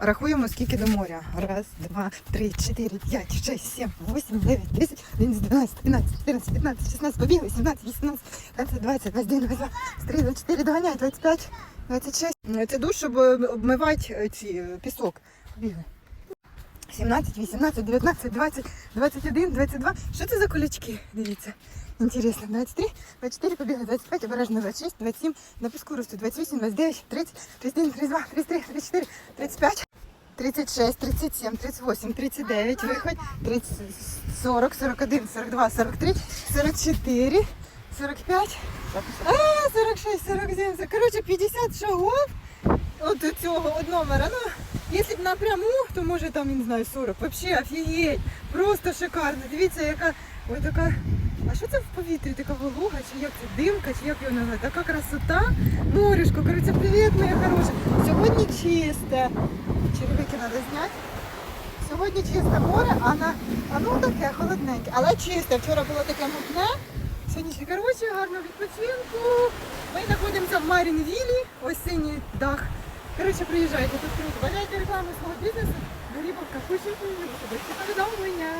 Рахуємо, скільки до моря. Раз, два, три, чотири, п'ять, шесть, сім, вісім, дев'ять, десять, одинадцять, дванадцять, тринадцять, чотирнадцять, п'ятнадцять, шістнадцять, побігли, сімнадцять, вісімнадцять, п'ятнадцять, двадцять, двадцять один, двадцять два, двадцять три, двадцять чотири, доганяй, двадцять п'ять, двадцять шесть. Ну, Це душ, щоб е, обмивати е, ці е, пісок. Побігли. 17, 18, 19, 20, 21, 22. Що це за колючки? Дивіться. Інтересно. 23, 24, побігли, 25, обережно 26, 27, на піску росту 28, 29, 30, 31, 32, 33, 34, 35, 36, 37, 38, 39, виходь, 30, 40, 41, 42, 43, 44, 45, а, 46, 47, це, коротше, 50 шагов от цього од номера. Ну, якщо б напряму, то може там, не знаю, 40. Вообще офігеть. Просто шикарно. Дивіться, яка ой, така. А що це в повітрі? Така волога, чи як це димка, чи як його назвати? Така красота. Морюшко, коротше, привіт, моя хороша. Чисте. Черевики треба зняти. Сьогодні чисте море, а на а ну таке холодненьке. Але чисте. Вчора було таке мутне. Сьогодні коротше, гарно відпочинку. Ми знаходимося в Марінвілі, синій дах. Коротше, приїжджайте тут. Бажайте рекламу свого бізнесу. Горібовка, мені, повідомлення.